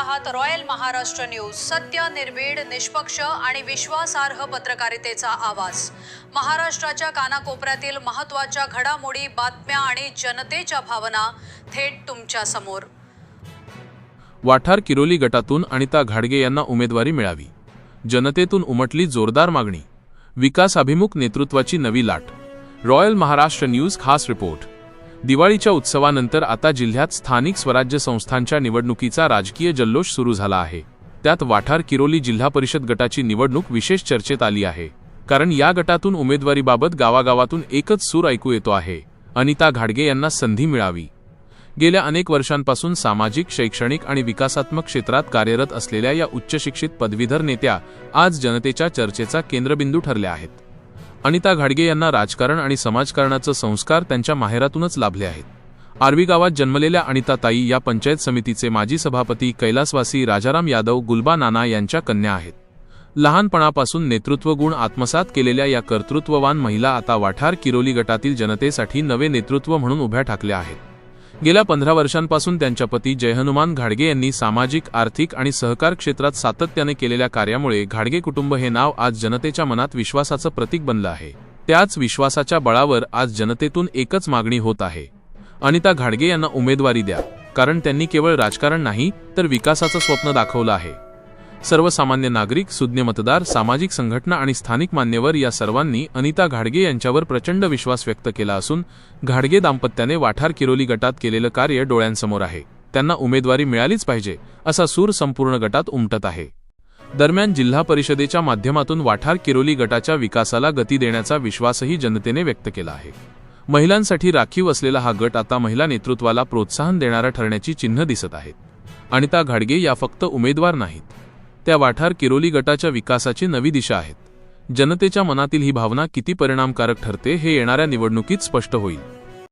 आहात royal Maharashtra news. सत्य निर्भीड निष्पक्ष आणि विश्वासार्ह पत्रकारितेचा आवाज. महाराष्ट्राच्या कानाकोपऱ्यातील महत्त्वाच्या घडामोडी बातम्या आणि जनतेच्या भावना थेट तुमच्यासमोर. वाठार किरोली गटातून अनिता घाडगे यांना उमेदवारी मिळावी. जनतेतून उमटली जोरदार मागणी. विकास अभिमुख नेतृत्वाची नवी लाट. रॉयल महाराष्ट्र न्यूज खास रिपोर्ट. दिवाळीच्या उत्सवानंतर आता जिल्ह्यात स्थानिक स्वराज्य संस्थांच्या निवडणुकीचा राजकीय जल्लोष सुरू झाला आहे. त्यात वाठार किरोली जिल्हा परिषद गटाची निवडणूक विशेष चर्चेत आली आहे. कारण या गटातून उमेदवारीबाबत गावागावातून एकच सूर ऐकू येतो आहे. अनिता घाडगे यांना संधी मिळावी. गेल्या अनेक वर्षांपासून सामाजिक शैक्षणिक आणि विकासात्मक क्षेत्रात कार्यरत असलेल्या या उच्चशिक्षित पदवीधर नेत्या आज जनतेच्या चर्चेचा केंद्रबिंदू ठरल्या आहेत. अनिता घाडगे यांना राजकारण आणि समाजकारणाचं संस्कार त्यांच्या माहेरातूनच लाभले आहेत. आर्वी गावात जन्मलेल्या अनिताताई या पंचायत समितीचे माजी सभापती कैलासवासी राजाराम यादव गुलबा नाना यांच्या कन्या आहेत. लहानपणापासून नेतृत्व गुण आत्मसात केलेल्या या कर्तृत्ववान महिला आता वाठार किरोली गटातील जनतेसाठी नवे नेतृत्व म्हणून उभ्या ठाकल्या आहेत. गेल्या पंधरा वर्षांपासून त्यांच्या पती जयहनुमान घाडगे यांनी सामाजिक आर्थिक आणि सहकार क्षेत्रात सातत्याने केलेल्या कार्यामुळे घाडगे कुटुंब हे नाव आज जनतेच्या मनात विश्वासाचं प्रतीक बनलं आहे. त्याच विश्वासाच्या बळावर आज जनतेतून एकच मागणी होत आहे. अनिता घाडगे यांना उमेदवारी द्या. कारण त्यांनी केवळ राजकारण नाही तर विकासाचं स्वप्न दाखवलं आहे. सर्वसामान्य नागरिक सुज्ञ मतदार सामाजिक संघटना आणि स्थानिक मान्यवर या सर्वांनी अनिता घाडगे यांच्यावर प्रचंड विश्वास व्यक्त केला असून घाडगे दाम्पत्याने वाठार किरोली गटात केलेलं कार्य डोळ्यांसमोर आहे. त्यांना उमेदवारी मिळालीच पाहिजे असा सूर संपूर्ण गटात उमटत आहे. दरम्यान जिल्हा परिषदेच्या माध्यमातून वाठार किरोली गटाच्या विकासाला गती देण्याचा विश्वासही जनतेने व्यक्त केला आहे. महिलांसाठी राखीव असलेला हा गट आता महिला नेतृत्वाला प्रोत्साहन देणारा ठरण्याची चिन्ह दिसत आहेत. अनिता घाडगे या फक्त उमेदवार नाहीत. त्या वाठार किरोली गटाच्या विकासाची नवी दिशा आहेत. जनतेच्या मनातील ही भावना किती परिणामकारक ठरते हे येणाऱ्या निवडणुकीत स्पष्ट होईल.